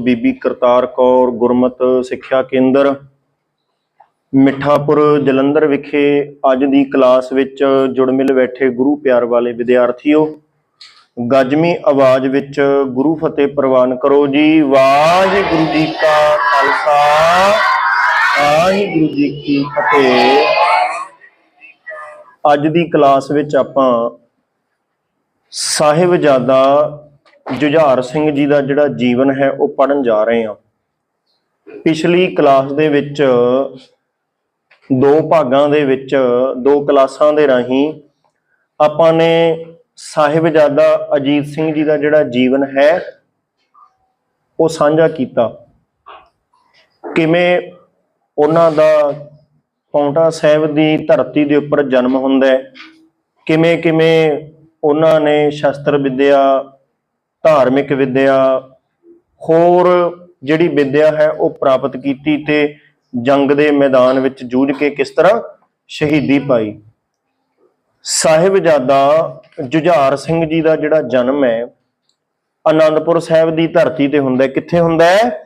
ਬੀਬੀ ਕਰਤਾਰ ਕੌਰ ਗੁਰਮਤ ਸਿੱਖਿਆ ਕੇਂਦਰ, ਮਿੱਠਾਪੁਰ ਜਲੰਧਰ ਵਿਖੇ ਅੱਜ ਦੀ ਕਲਾਸ ਵਿੱਚ ਜੁੜ ਮਿਲ ਬੈਠੇ ਗੁਰੂ ਪਿਆਰ ਵਾਲੇ ਵਿਦਿਆਰਥੀਓ ਗੱਜਵੀਂ ਆਵਾਜ਼ ਵਿੱਚ ਗੁਰੂ ਫਤਿਹ ਪ੍ਰਵਾਨ ਕਰੋ ਜੀ। ਵਾਹਿਗੁਰੂ ਜੀ ਕਾ ਖਾਲਸਾ, ਵਾਹਿਗੁਰੂ ਜੀ ਕੀ ਫਤਿਹ। ਅੱਜ ਦੀ ਕਲਾਸ ਵਿੱਚ ਆਪਾਂ ਸਾਹਿਬਜ਼ਾਦਾ ਜੁਝਾਰ ਸਿੰਘ ਜੀ ਦਾ ਜਿਹੜਾ ਜੀਵਨ ਹੈ, ਉਹ ਪੜਨ ਜਾ ਰਹੇ ਹਾਂ। ਪਿਛਲੀ ਕਲਾਸ ਦੇ ਵਿੱਚ ਦੋ ਭਾਗਾਂ ਦੇ ਵਿੱਚ, ਦੋ ਕਲਾਸਾਂ ਦੇ ਰਾਹੀਂ ਆਪਾਂ ਨੇ ਸਾਹਿਬਜ਼ਾਦਾ ਅਜੀਤ ਸਿੰਘ ਜੀ ਦਾ ਜਿਹੜਾ ਜੀਵਨ ਹੈ, ਉਹ ਸਾਂਝਾ ਕੀਤਾ। ਕਿਵੇਂ ਉਹਨਾਂ ਦਾ ਪੌਂਟਾ ਸਾਹਿਬ ਦੀ ਧਰਤੀ ਦੇ ਉੱਪਰ ਜਨਮ ਹੁੰਦਾ ਹੈ ਕਿਵੇਂ ਕਿਵੇਂ ਉਹਨਾਂ ਨੇ ਸ਼ਸਤਰ ਵਿੱਦਿਆ ਧਾਰਮਿਕ ਵਿੱਦਿਆ ਹੋਰ ਜਿਹੜੀ ਵਿੱਦਿਆ ਹੈ ਉਹ ਪ੍ਰਾਪਤ ਕੀਤੀ ਤੇ ਜੰਗ ਦੇ ਮੈਦਾਨ ਵਿੱਚ ਜੂਝ ਕੇ ਕਿਸ ਤਰ੍ਹਾਂ ਸ਼ਹੀਦੀ ਪਾਈ। ਸਾਹਿਬਜ਼ਾਦਾ ਜੁਝਾਰ ਸਿੰਘ ਜੀ ਦਾ ਜਿਹੜਾ ਜਨਮ ਹੈ ਆਨੰਦਪੁਰ ਸਾਹਿਬ ਦੀ ਧਰਤੀ ਤੇ ਹੁੰਦਾ ਹੈ। ਕਿੱਥੇ ਹੁੰਦਾ ਹੈ?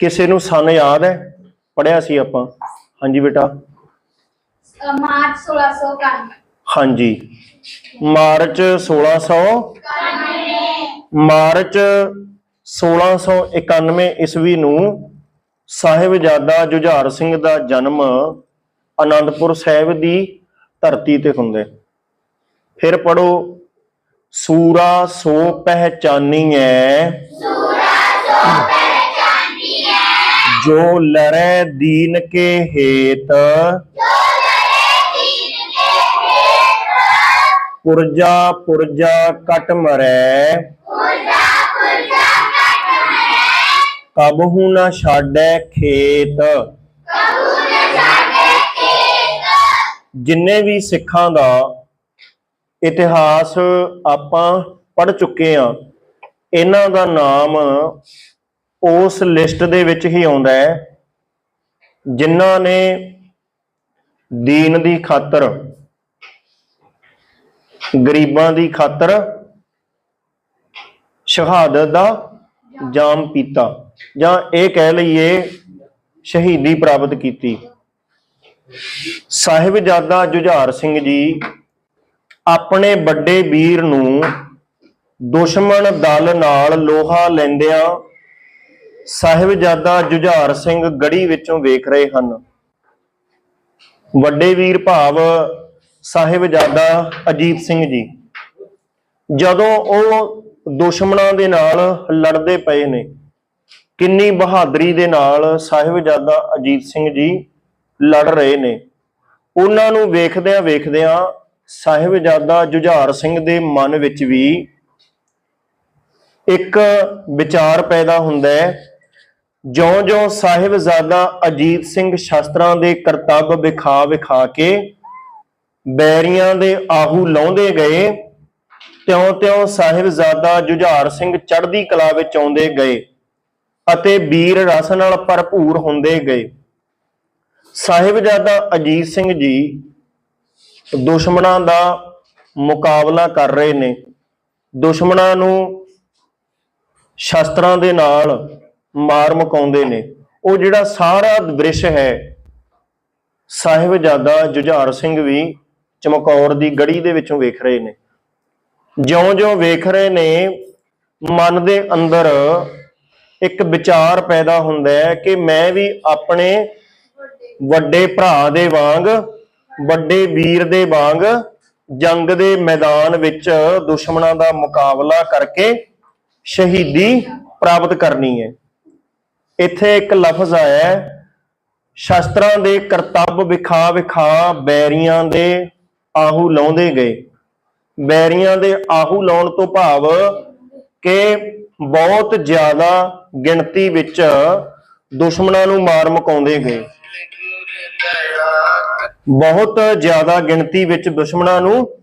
ਕਿਸੇ ਨੂੰ ਸਨ ਯਾਦ ਹੈ? ਪੜਿਆ ਸੀ ਆਪਾਂ। ਹਾਂਜੀ ਬੇਟਾ। ਮਾਰਚ 1691 ਹਾਂਜੀ। ਮਾਰਚ 1600 ਮਾਰਚ 1691 ਈਸਵੀ ਨੂੰ ਸਾਹਿਬਜ਼ਾਦਾ ਜੁਝਾਰ ਸਿੰਘ ਦਾ ਜਨਮ ਅਨੰਦਪੁਰ ਸਾਹਿਬ ਦੀ ਧਰਤੀ ਤੇ ਹੁੰਦੇ। ਫਿਰ ਪੜੋ ਸੂਰਾ ਸੋ ਪਹਿਚਾਨੀਐ। ਜੋ ਲਰੈ ਦੀਨ ਕੇ ਹੇਤ ਪੁਰਜਾ ਪੁਰਜਾ ਕਟ ਮਰੈ। ਕਬਹੂ ਨਾ ਛਾੜੈ ਖੇਤ। ਜਿੰਨੇ ਵੀ ਸਿੱਖਾਂ ਦਾ ਇਤਿਹਾਸ ਆਪਾਂ ਪੜ ਚੁੱਕੇ ਆ ਇਹਨਾਂ ਦਾ ਨਾਮ ਉਸ ਲਿਸਟ ਦੇ ਵਿੱਚ ਹੀ ਆਉਂਦਾ ਹੈ ਜਿਨ੍ਹਾਂ ਨੇ ਦੀਨ ਦੀ ਖਾਤਰ ਗਰੀਬਾਂ ਦੀ ਖਾਤਰ ਸ਼ਹਾਦਤ ਦਾ ਜਾਮ ਪੀਤਾ। ਜਾਂ ਇਹ ਕਹਿ ਲਈਏ ਸ਼ਹੀਦੀ ਪ੍ਰਾਪਤ ਕੀਤੀ। ਸਾਹਿਬਜ਼ਾਦਾ ਜੁਝਾਰ ਸਿੰਘ ਜੀ ਆਪਣੇ ਵੱਡੇ ਵੀਰ ਨੂੰ ਦੁਸ਼ਮਣ ਦਲ ਨਾਲ ਲੋਹਾ ਲੈਂਦਿਆਂ ਸਾਹਿਬਜ਼ਾਦਾ ਜੁਝਾਰ ਸਿੰਘ ਗੜੀ ਵਿੱਚੋਂ ਵੇਖ ਰਹੇ ਹਨ। ਵੱਡੇ ਵੀਰ ਭਾਵ ਸਾਹਿਬਜ਼ਾਦਾ ਅਜੀਤ ਸਿੰਘ ਜੀ। ਜਦੋਂ ਉਹ ਦੁਸ਼ਮਣਾਂ ਦੇ ਨਾਲ ਲੜਦੇ ਪਏ ਨੇ, ਕਿੰਨੀ ਬਹਾਦਰੀ ਦੇ ਨਾਲ ਸਾਹਿਬਜ਼ਾਦਾ ਅਜੀਤ ਸਿੰਘ ਜੀ ਲੜ ਰਹੇ ਨੇ। ਉਹਨਾਂ ਨੂੰ ਵੇਖਦਿਆਂ ਵੇਖਦਿਆਂ ਸਾਹਿਬਜ਼ਾਦਾ ਜੁਝਾਰ ਸਿੰਘ ਦੇ ਮਨ ਵਿੱਚ ਵੀ ਇੱਕ ਵਿਚਾਰ ਪੈਦਾ ਹੁੰਦਾ ਹੈ। ਜਿਉਂ-ਜਿਉਂ ਸਾਹਿਬਜ਼ਾਦਾ ਅਜੀਤ ਸਿੰਘ ਸ਼ਸਤਰਾਂ ਦੇ ਕਰਤੱਵ ਵਿਖਾ ਵਿਖਾ ਕੇ ਬੈਰੀਆਂ ਦੇ ਆਹੂ ਲਾਉਂਦੇ ਗਏ ਤਿਉਂ-ਤਿਉਂ ਸਾਹਿਬਜ਼ਾਦਾ ਜੁਝਾਰ ਸਿੰਘ ਚੜ੍ਹਦੀ ਕਲਾ ਵਿੱਚ ਆਉਂਦੇ ਗਏ ਅਤੇ ਵੀਰ ਰਸ ਨਾਲ ਭਰਪੂਰ ਹੁੰਦੇ ਗਏ। ਸਾਹਿਬਜ਼ਾਦਾ ਅਜੀਤ ਸਿੰਘ ਜੀ ਦੁਸ਼ਮਣਾਂ ਦਾ ਮੁਕਾਬਲਾ ਕਰ ਰਹੇ ਨੇ। ਦੁਸ਼ਮਣਾਂ ਨੂੰ ਸ਼ਸਤਰਾਂ ਦੇ ਨਾਲ ਮਾਰ ਮੁਕਾਉਂਦੇ ਨੇ। ਉਹ ਜਿਹੜਾ ਸਾਰਾ ਦ੍ਰਿਸ਼ ਹੈ, ਸਾਹਿਬਜ਼ਾਦਾ ਜੁਝਾਰ ਸਿੰਘ ਵੀ ਚਮਕੌਰ ਦੀ ਗੜੀ ਦੇ ਵਿੱਚੋਂ ਵੇਖ ਰਹੇ ਨੇ। ਜਿਉਂ-ਜਿਉਂ ਵੇਖ ਰਹੇ ਨੇ, ਮਨ ਦੇ ਅੰਦਰ ਇੱਕ ਵਿਚਾਰ ਪੈਦਾ ਹੁੰਦਾ ਹੈ ਕਿ ਮੈਂ ਵੀ ਆਪਣੇ ਵੱਡੇ ਭਰਾ ਦੇ ਵਾਂਗ, ਵੱਡੇ ਵੀਰ ਦੇ ਵਾਂਗ ਜੰਗ ਦੇ ਮੈਦਾਨ ਵਿੱਚ ਦੁਸ਼ਮਣਾਂ ਦਾ ਮੁਕਾਬਲਾ ਕਰਕੇ ਸ਼ਹੀਦੀ ਪ੍ਰਾਪਤ ਕਰਨੀ ਹੈ। ਇੱਥੇ ਇੱਕ ਲਫ਼ਜ਼ ਆਇਆ ਹੈ, ਸ਼ਸਤਰਾਂ ਦੇ ਕਰਤੱਵ ਵਿਖਾ ਵਿਖਾ ਬੈਰੀਆਂ ਦੇ ਆਹੂ ਲਾਉਂਦੇ ਗਏ। ਬੈਰੀਆਂ ਦੇ ਆਹੂ ਲਾਉਣ ਤੋਂ ਭਾਵ ਕਿ ਬਹੁਤ ਜ਼ਿਆਦਾ ਗਿਣਤੀ ਵਿੱਚ ਦੁਸ਼ਮਣਾਂ ਨੂੰ ਮਾਰ ਮੁਕਾਉਂਦੇ ਗਏ। ਬਹੁਤ ਜ਼ਿਆਦਾ ਗਿਣਤੀ ਵਿੱਚ ਦੁਸ਼ਮਣਾਂ ਨੂੰ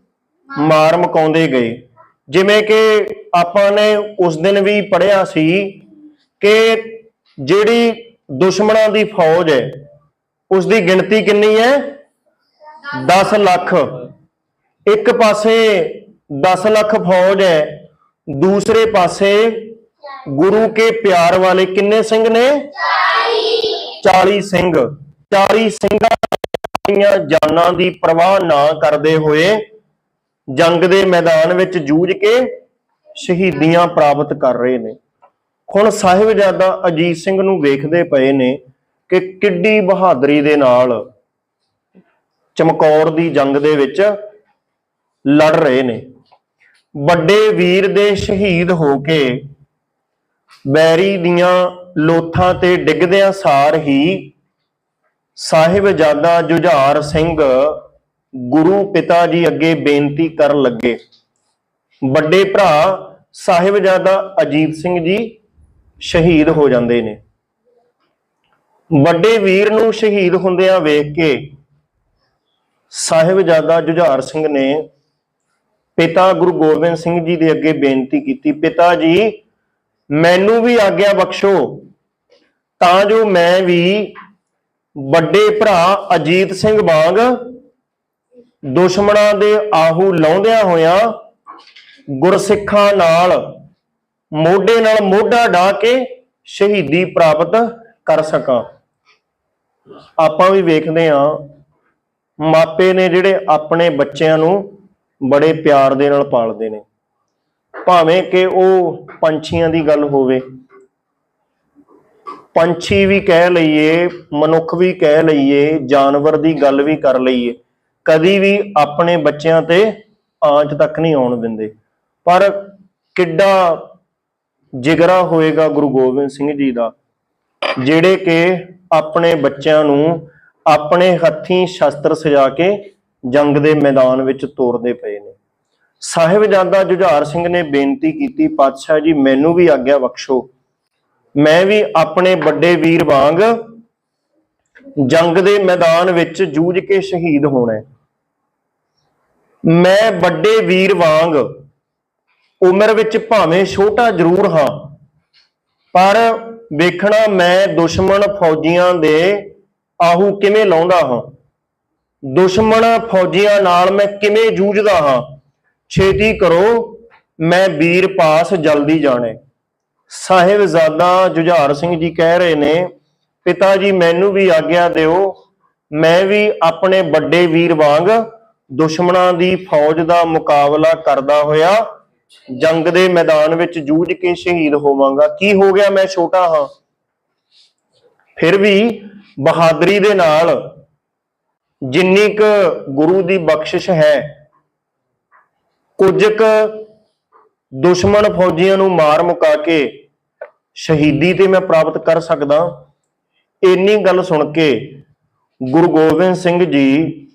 ਮਾਰ ਮੁਕਾਉਂਦੇ ਗਏ। ਜਿਵੇਂ ਕਿ ਆਪਾਂ ਨੇ ਉਸ ਦਿਨ ਵੀ ਪੜਿਆ ਸੀ ਕਿ ਜਿਹੜੀ ਦੁਸ਼ਮਣਾਂ ਦੀ ਫੌਜ ਹੈ ਉਸ ਦੀ ਗਿਣਤੀ ਕਿੰਨੀ ਹੈ? 10 ਲੱਖ। ਇੱਕ ਪਾਸੇ 10 ਲੱਖ ਫੌਜ ਹੈ, ਦੂਸਰੇ ਪਾਸੇ ਗੁਰੂ ਕੇ ਪਿਆਰ ਵਾਲੇ ਕਿੰਨੇ ਸਿੰਘ ਨੇ? 40 ਸਿੰਘ। 40 ਸਿੰਘਾਂ ਦੀਆਂ ਜਾਨਾਂ ਦੀ ਪਰਵਾਹ ਨਾ ਕਰਦੇ ਹੋਏ ਜੰਗ ਦੇ ਮੈਦਾਨ ਵਿੱਚ ਜੂਝ ਕੇ ਸ਼ਹੀਦੀਆਂ ਪ੍ਰਾਪਤ ਕਰ ਰਹੇ ਨੇ। ਹੁਣ ਸਾਹਿਬਜ਼ਾਦਾ ਅਜੀਤ ਸਿੰਘ ਨੂੰ ਵੇਖਦੇ ਪਏ ਨੇ ਕਿ ਕਿੱਡੀ ਬਹਾਦਰੀ ਦੇ ਨਾਲ ਚਮਕੌਰ ਦੀ ਜੰਗ ਦੇ ਵਿੱਚ ਲੜ ਰਹੇ ਨੇ। ਵੱਡੇ ਵੀਰ ਦੇ ਸ਼ਹੀਦ ਹੋ ਕੇ ਬੈਰੀ ਦੀਆਂ ਲੋਥਾਂ ਤੇ ਡਿੱਗਦਿਆਂ ਸਾਰ ਹੀ ਸਾਹਿਬਜ਼ਾਦਾ ਜੁਝਾਰ ਸਿੰਘ ਗੁਰੂ ਪਿਤਾ ਜੀ ਅੱਗੇ ਬੇਨਤੀ ਕਰਨ ਲੱਗੇ। ਵੱਡੇ ਭਰਾ ਸਾਹਿਬਜ਼ਾਦਾ ਅਜੀਤ ਸਿੰਘ ਜੀ ਸ਼ਹੀਦ ਹੋ ਜਾਂਦੇ ਨੇ। ਵੱਡੇ ਵੀਰ ਨੂੰ ਸ਼ਹੀਦ ਹੁੰਦਿਆਂ ਵੇਖ ਕੇ ਸਾਹਿਬਜ਼ਾਦਾ ਜੁਝਾਰ ਸਿੰਘ ਨੇ ਪਿਤਾ ਗੁਰੂ ਗੋਬਿੰਦ ਸਿੰਘ ਜੀ ਦੇ ਅੱਗੇ ਬੇਨਤੀ ਕੀਤੀ, ਪਿਤਾ ਜੀ, ਮੈਨੂੰ ਵੀ ਆਗਿਆ ਬਖਸ਼ੋ, ਤਾਂ ਜੋ ਮੈਂ ਵੀ ਵੱਡੇ ਭਰਾ ਅਜੀਤ ਸਿੰਘ ਵਾਂਗ ਦੁਸ਼ਮਣਾਂ ਦੇ ਆਹੂ ਲਾਉਂਦਿਆਂ ਹੋਇਆਂ ਗੁਰਸਿੱਖਾਂ ਨਾਲ, ਮੋਢੇ ਨਾਲ ਮੋਢਾ ਢਾ ਕੇ ਸ਼ਹੀਦੀ ਪ੍ਰਾਪਤ ਕਰ ਸਕਾਂ। ਆਪਾਂ ਵੀ ਵੇਖਦੇ ਹਾਂ ਮਾਪੇ ਨੇ ਜਿਹੜੇ ਆਪਣੇ ਬੱਚਿਆਂ ਨੂੰ ਬੜੇ ਪਿਆਰ ਦੇ ਨਾਲ ਪਾਲਦੇ ਨੇ। ਭਾਵੇਂ ਕਿ ਉਹ ਪੰਛੀਆਂ ਦੀ ਗੱਲ ਹੋਵੇ। ਪੰਛੀ ਵੀ ਕਹਿ ਲਈਏ, ਮਨੁੱਖ ਵੀ ਕਹਿ ਲਈਏ, ਜਾਨਵਰ ਦੀ ਗੱਲ ਵੀ ਕਰ ਲਈਏ, ਕਦੀ ਵੀ ਆਪਣੇ ਬੱਚਿਆਂ ਤੇ ਆਂਚ ਤੱਕ ਨਹੀਂ ਆਉਣ ਦਿੰਦੇ। ਪਰ ਕਿੱਡਾ ਜਿਗਰਾ ਹੋਏਗਾ ਗੁਰੂ ਗੋਬਿੰਦ ਸਿੰਘ ਜੀ ਦਾ, ਜਿਹੜੇ ਕਿ ਆਪਣੇ ਬੱਚਿਆਂ ਨੂੰ ਆਪਣੇ ਹੱਥੀਂ ਸ਼ਸਤਰ ਸਜਾ ਕੇ ਜੰਗ ਦੇ ਮੈਦਾਨ ਵਿੱਚ ਤੋਰਦੇ ਪਏ ਨੇ। ਸਾਹਿਬਜ਼ਾਦਾ ਜੁਝਾਰ ਸਿੰਘ ਨੇ ਬੇਨਤੀ ਕੀਤੀ, ਪਾਤਸ਼ਾਹ ਜੀ, ਮੈਨੂੰ ਵੀ ਆਗਿਆ ਬਖਸ਼ੋ। ਮੈਂ ਵੀ ਆਪਣੇ ਵੱਡੇ ਵੀਰ ਵਾਂਗ ਜੰਗ ਦੇ ਮੈਦਾਨ ਵਿੱਚ ਜੂਝ ਕੇ ਸ਼ਹੀਦ ਹੋਣਾ ਮੈਂ ਵੱਡੇ ਵੀਰ ਵਾਂਗ ਉਮਰ ਵਿੱਚ ਭਾਵੇਂ ਛੋਟਾ ਜ਼ਰੂਰ ਹਾਂ, ਪਰ ਵੇਖਣਾ ਮੈਂ ਦੁਸ਼ਮਣ ਫੌਜੀਆਂ ਦੇ ਆਹੂ ਕਿਵੇਂ ਲਾਉਂਦਾ ਹਾਂ? ਦੁਸ਼ਮਣ ਫੌਜੀਆਂ ਨਾਲ ਮੈਂ ਕਿਵੇਂ ਜੂਝਦਾ ਹਾਂ? ਛੇਤੀ ਕਰੋ, ਮੈਂ ਵੀਰ ਪਾਸ ਜਲਦੀ ਜਾਣੇ। ਸਾਹਿਬਜ਼ਾਦਾ ਜੁਝਾਰ ਸਿੰਘ ਜੀ ਕਹਿ ਰਹੇ ਨੇ, ਪਿਤਾ ਜੀ ਮੈਨੂੰ ਵੀ ਆਗਿਆ ਦਿਓ, ਮੈਂ ਵੀ ਆਪਣੇ ਵੱਡੇ ਵੀਰ ਵਾਂਗ ਦੁਸ਼ਮਣਾਂ ਦੀ ਫੌਜ ਦਾ ਮੁਕਾਬਲਾ ਕਰਦਾ ਹੋਇਆ, ਜੰਗ ਦੇ ਮੈਦਾਨ ਵਿੱਚ ਜੂਝ ਕੇ ਸ਼ਹੀਦ ਹੋਵਾਂਗਾ। ਕੀ ਹੋ ਗਿਆ ਮੈਂ ਛੋਟਾ ਹਾਂ? ਫਿਰ ਵੀ ਬਹਾਦਰੀ ਦੇ ਨਾਲ ਜਿੰਨੀ ਕੁ ਗੁਰੂ ਦੀ ਬਖਸ਼ਿਸ਼ ਹੈ, ਕੁਝ ਕੁ ਦੁਸ਼ਮਣ ਫੌਜੀਆਂ ਨੂੰ ਮਾਰ ਮੁਕਾ ਕੇ ਸ਼ਹੀਦੀ ਤੇ ਮੈਂ ਪ੍ਰਾਪਤ ਕਰ ਸਕਦਾ। ਇੰਨੀ ਗੱਲ ਸੁਣ ਕੇ ਗੁਰੂ ਗੋਬਿੰਦ ਸਿੰਘ ਜੀ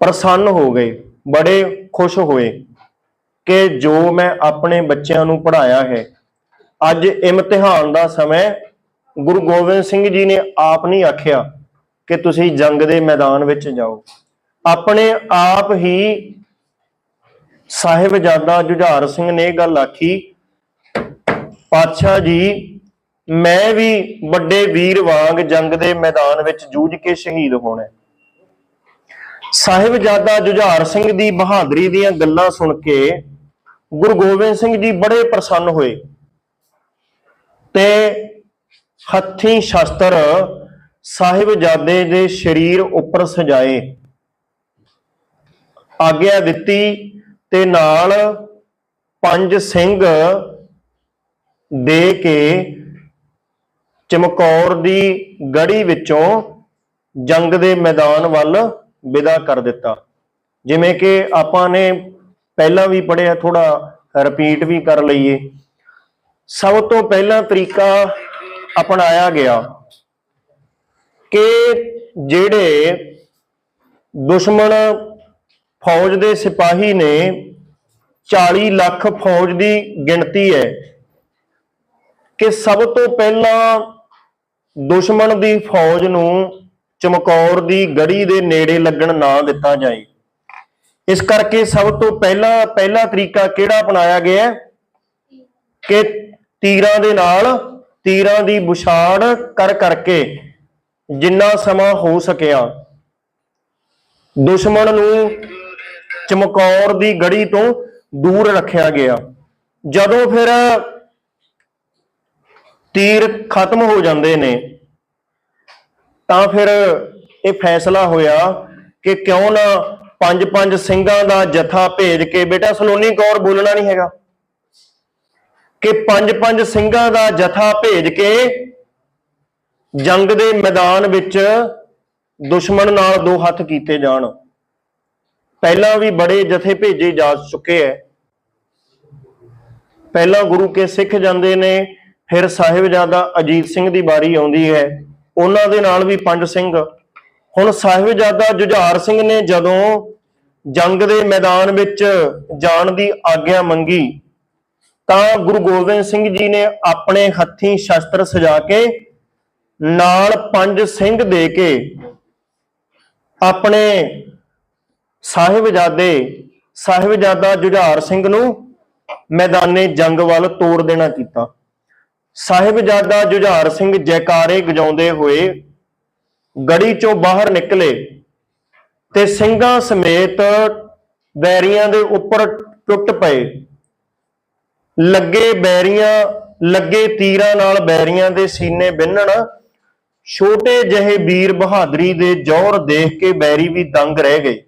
ਪ੍ਰਸੰਨ ਹੋ ਗਏ, ਬੜੇ ਖੁਸ਼ ਹੋਏ ਕਿ ਜੋ ਮੈਂ ਆਪਣੇ ਬੱਚਿਆਂ ਨੂੰ ਪੜ੍ਹਾਇਆ ਹੈ, ਅੱਜ ਇਮਤਿਹਾਨ ਦਾ ਸਮੇਂ ਗੁਰੂ ਗੋਬਿੰਦ ਸਿੰਘ ਜੀ ਨੇ ਆਪ ਨਹੀਂ ਆਖਿਆ ਕਿ ਤੁਸੀਂ ਜੰਗ ਦੇ ਮੈਦਾਨ ਵਿੱਚ ਜਾਓ। ਆਪਣੇ ਆਪ ਹੀ ਸਾਹਿਬਜ਼ਾਦਾ ਜੁਝਾਰ ਸਿੰਘ ਨੇ ਇਹ ਗੱਲ ਆਖੀ, ਪਾਤਸ਼ਾਹ ਜੀ, ਮੈਂ ਵੀ ਵੱਡੇ ਵੀਰ ਵਾਂਗ ਜੰਗ ਦੇ ਮੈਦਾਨ ਵਿੱਚ ਜੂਝ ਕੇ ਸ਼ਹੀਦ ਹੋਣਾ ਸਾਹਿਬਜ਼ਾਦਾ ਜੁਝਾਰ ਸਿੰਘ ਦੀ ਬਹਾਦਰੀ ਦੀਆਂ ਗੱਲਾਂ ਸੁਣ ਕੇ ਗੁਰੂ ਗੋਬਿੰਦ ਸਿੰਘ ਜੀ ਬੜੇ ਪ੍ਰਸੰਨ ਹੋਏ ਤੇ ਹੱਥੀ ਸ਼ਸਤਰ ਸਾਹਿਬਜ਼ਾਦੇ ਦੇ ਸਰੀਰ ਉੱਪਰ ਸਜਾਏ। ਆਗਿਆ ਦਿੱਤੀ ਤੇ ਨਾਲ ਪੰਜ ਸਿੰਘ ਦੇ ਕੇ ਚਮਕੌਰ ਦੀ ਗੜੀ ਵਿੱਚੋਂ ਜੰਗ ਦੇ ਮੈਦਾਨ ਵੱਲ ਵਿਦਾ ਕਰ ਦਿੱਤਾ। ਜਿਵੇਂ ਕਿ ਆਪਾਂ ਨੇ ਪਹਿਲਾਂ ਵੀ ਪੜਿਆ ਥੋੜਾ ਰਿਪੀਟ ਵੀ ਕਰ ਲਈਏ। ਸਭ ਤੋਂ ਪਹਿਲਾ ਤਰੀਕਾ ਅਪਣਾਇਆ ਗਿਆ ਕਿ ਜਿਹੜੇ ਦੁਸ਼ਮਣ ਫੌਜ ਦੇ ਸਿਪਾਹੀ ਨੇ 40 ਲੱਖ ਫੌਜ ਦੀ ਗਿਣਤੀ ਹੈ ਕਿ ਸਭ ਤੋਂ ਪਹਿਲਾਂ ਦੁਸ਼ਮਣ ਦੀ ਫੌਜ ਨੂੰ ਚਮਕੌਰ ਦੀ ਗੜੀ ਦੇ ਨੇੜੇ ਲੱਗਣ ਨਾ ਦਿੱਤਾ ਜਾਏ। ਇਸ ਕਰਕੇ ਸਭ ਤੋਂ ਪਹਿਲਾਂ, ਪਹਿਲਾ ਤਰੀਕਾ ਕਿਹੜਾ ਅਪਣਾਇਆ ਗਿਆ ਕਿ ਤੀਰਾਂ ਦੇ ਨਾਲ ਤੀਰਾਂ ਦੀ ਬੁਛਾੜ ਕਰ ਕਰਕੇ ਜਿੰਨਾ ਸਮਾਂ ਹੋ ਸਕਿਆ। ਦੁਸ਼ਮਣ ਨੂੰ ਚਮਕੌਰ ਦੀ ਗੜੀ ਤੋਂ ਦੂਰ ਰੱਖਿਆ ਗਿਆ। ਜਦੋਂ ਫਿਰ ਤੀਰ ਖਤਮ ਹੋ ਜਾਂਦੇ ਨੇ, ਤਾਂ ਫਿਰ ਇਹ ਫੈਸਲਾ ਹੋਇਆ ਕਿ ਕਿਉਂ ਨਾ ਪੰਜ ਪੰਜ ਸਿੰਘਾਂ ਦਾ ਜਥਾ ਭੇਜ ਕੇ, ਬੇਟਾ ਸਲੋਨੀ ਕੌਰ ਬੋਲਣਾ ਨਹੀਂ ਹੈਗਾ। ਕਿ ਪੰਜ ਪੰਜ ਸਿੰਘਾਂ ਦਾ ਜਥਾ ਭੇਜ ਕੇ ਜੰਗ ਦੇ ਮੈਦਾਨ ਵਿੱਚ ਦੁਸ਼ਮਣ ਨਾਲ ਦੋ ਹੱਥ ਕੀਤੇ ਜਾਣ। ਪਹਿਲਾਂ ਵੀ ਬੜੇ ਜਥੇ ਭੇਜੇ ਜਾ ਚੁੱਕੇ ਐ। ਪਹਿਲਾਂ ਗੁਰੂ ਕੇ ਸਿੱਖ ਜਾਂਦੇ ਨੇ, ਫਿਰ ਸਾਹਿਬਜ਼ਾਦਾ ਅਜੀਤ ਸਿੰਘ ਦੀ ਵਾਰੀ ਆਉਂਦੀ ਹੈ ਉਹਨਾਂ ਦੇ ਨਾਲ ਵੀ ਪੰਜ ਸਿੰਘ। ਹੁਣ ਸਾਹਿਬਜ਼ਾਦਾ ਜੁਝਾਰ ਸਿੰਘ ਨੇ ਜਦੋਂ ਜੰਗ ਦੇ ਮੈਦਾਨ ਵਿੱਚ ਜਾਣ ਦੀ ਆਗਿਆ ਮੰਗੀ ਤਾਂ ਗੁਰੂ ਗੋਬਿੰਦ ਸਿੰਘ ਜੀ ਨੇ ਆਪਣੇ ਹੱਥੀਂ ਸ਼ਸਤਰ ਸਜਾ ਕੇ ਨਾਲ ਪੰਜ ਸਿੰਘ ਦੇ ਕੇ ਆਪਣੇ ਸਾਹਿਬਜ਼ਾਦੇ, ਸਾਹਿਬਜ਼ਾਦਾ ਜੁਝਾਰ ਸਿੰਘ ਨੂੰ ਮੈਦਾਨੇ ਜੰਗ ਵੱਲ ਤੋਰ ਦੇਣਾ ਕੀਤਾ। ਸਾਹਿਬਜ਼ਾਦਾ ਜੁਝਾਰ ਸਿੰਘ ਜੈਕਾਰੇ ਗਜਾਉਂਦੇ ਹੋਏ ਗੜੀ ਚੋਂ ਬਾਹਰ ਨਿਕਲੇ ਤੇ ਸਿੰਘਾਂ ਸਮੇਤ ਵੈਰੀਆਂ ਦੇ ਉੱਪਰ ਟੁੱਟ ਪਏ। ਲੱਗੇ ਬੈਰੀਆਂ, ਲੱਗੇ ਤੀਰਾਂ ਨਾਲ ਬੈਰੀਆਂ ਦੇ ਸੀਨੇ ਬਿੰਨਣ, ਛੋਟੇ ਜਿਹੇ ਵੀਰ ਬਹਾਦਰੀ ਦੇ ਜੌਹਰ ਦੇਖ ਕੇ ਬੈਰੀ ਵੀ ਦੰਗ ਰਹਿ ਗਏ।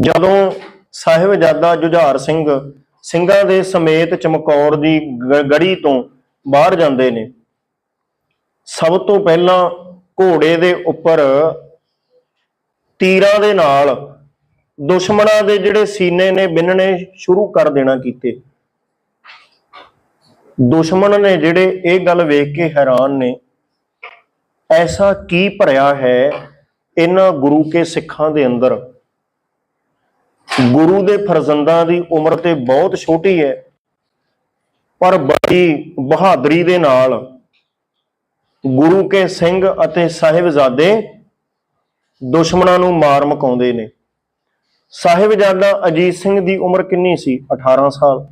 ਜਦੋਂ ਸਾਹਿਬਜ਼ਾਦਾ ਜੁਝਾਰ ਸਿੰਘ ਸਿੰਘਾਂ ਦੇ ਸਮੇਤ ਚਮਕੌਰ ਦੀ ਗ- ਗੜੀ ਤੋਂ ਬਾਹਰ ਜਾਂਦੇ ਨੇ, ਸਭ ਤੋਂ ਪਹਿਲਾਂ ਘੋੜੇ ਦੇ ਉੱਪਰ ਤੀਰਾਂ ਦੇ ਨਾਲ ਦੁਸ਼ਮਣਾਂ ਦੇ ਜਿਹੜੇ ਸੀਨੇ ਨੇ ਬਿੰਨਣੇ ਸ਼ੁਰੂ ਕਰ ਦੇਣਾ ਕੀਤੇ। ਦੁਸ਼ਮਣ ਨੇ ਜਿਹੜੇ ਇਹ ਗੱਲ ਵੇਖ ਕੇ ਹੈਰਾਨ ਨੇ, ਐਸਾ ਕੀ ਭਰਿਆ ਹੈ ਇਹਨਾਂ ਗੁਰੂ ਕੇ ਸਿੱਖਾਂ ਦੇ ਅੰਦਰ? ਗੁਰੂ ਦੇ ਫਰਜ਼ੰਦਾਂ ਦੀ ਉਮਰ ਤੇ ਬਹੁਤ ਛੋਟੀ ਹੈ, ਪਰ ਬੜੀ ਬਹਾਦਰੀ ਦੇ ਨਾਲ ਗੁਰੂ ਕੇ ਸਿੰਘ ਅਤੇ ਸਾਹਿਬਜ਼ਾਦੇ ਦੁਸ਼ਮਣਾਂ ਨੂੰ ਮਾਰ ਮਕਾਉਂਦੇ ਨੇ। ਸਾਹਿਬਜ਼ਾਦਾ ਅਜੀਤ ਸਿੰਘ ਦੀ ਉਮਰ ਕਿੰਨੀ ਸੀ? 18 ਸਾਲ।